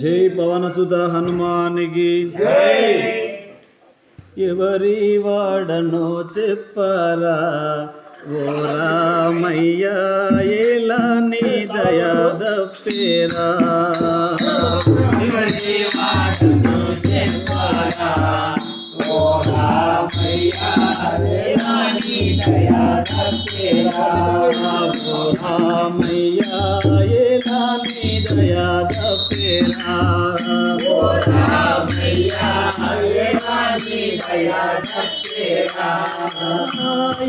జై పవనసుత హనుమానికి ఎవరి వాడనో చెప్పరా ఓ రామయ్య ఎలా నీ దయా దప్పేరా ఓ రామయ్య ఎలా నీ దయా దప్పేరా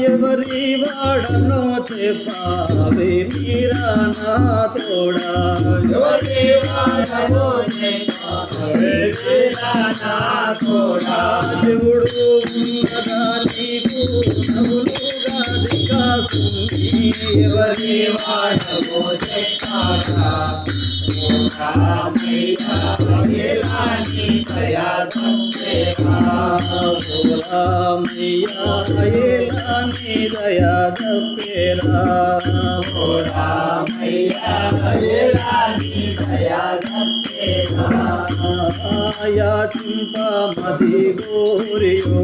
ఎవరి వాడనో చెప్పావే మీరా నా తోడా ఎవరి వాడనో శివుడు ఉన్నదా నీకు నవ్వులుగా దికాసుంది ఎవరి వాడనో చెప్పారా దయా దప్పేరా యాచింప మది గోరియో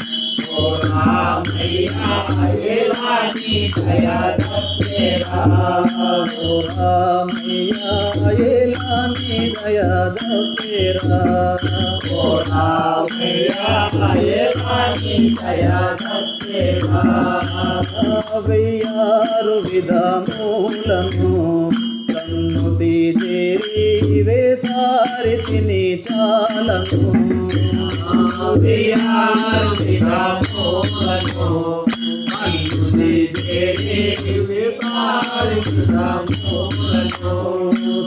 राम मैया लाली दया दत्ते राम मैया लाली दया दत्ते राम मैया लाली दया दत्ते राम विदामूलमू వేసారి తిని చాలను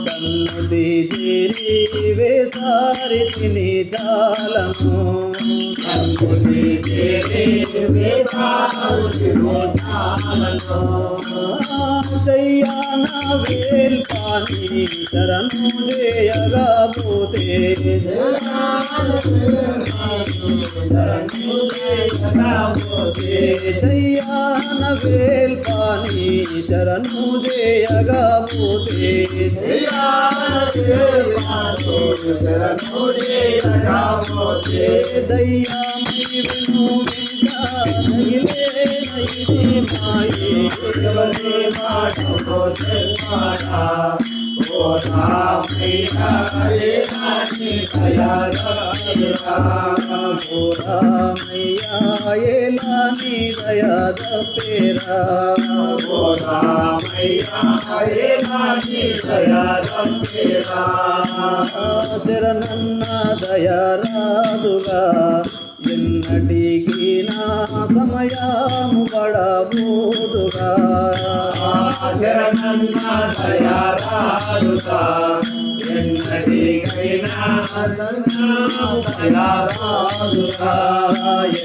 సన్నుతి చేరి వేసారి తిని చాలను చెయ్యాన వేల్ పాని శరణు జయగా పోతే చెయ్యాన వేల్ పాని शरण मुझे अगा मुझे शरण मुझे अगा मुझे दया मेरी को दया मैया ये लानी दया శరణన్న దయరాదుగా ఎన్నటికి నా సమయము పడబోదుగా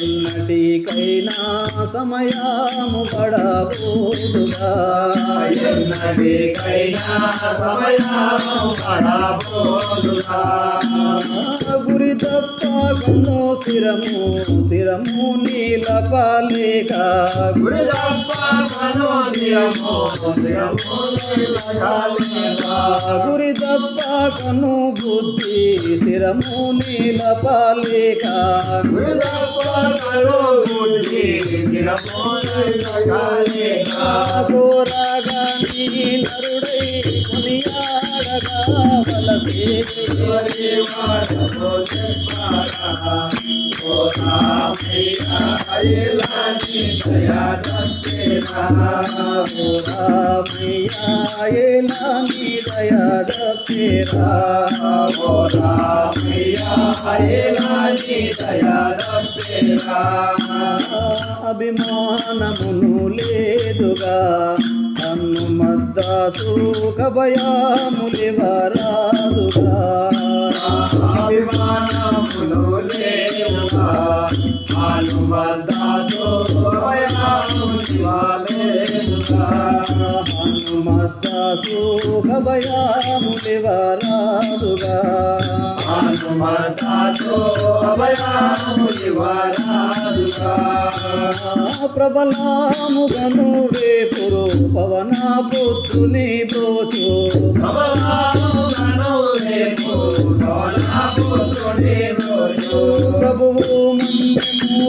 ఎన్నటికైనా సమయము పడబోదుగా గురి తప్ప కన్నో స్థిరము స్థిరము నీల పాలేక. గురి గురి తప్ప కను బుద్ధి స్థిరము నీల పాలేక. కోరాగా నీ నరుడై కొనియాడగా వలసే రామయ్యేలా నీ దయద పేరా ఓ రామయ్య ఏలాని దయాదప్పేరా అభిమానమును లేదుగా. అన్ను మద్దాసు కభయాములివరాదుగా అభిమానములు లేవుగా హనుమంతాసు లేవుగా హనుమద్దాసు కభయాములివరాదుగా హనుమంతాసు అభయాములివరాదుగా ప్రబలాముగను రేపురు పవన పుత్రుని బ్రోచు. పుత్రుని రోజు ప్రభువు మందము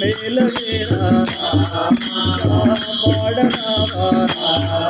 మేలవేరా పాడరావారా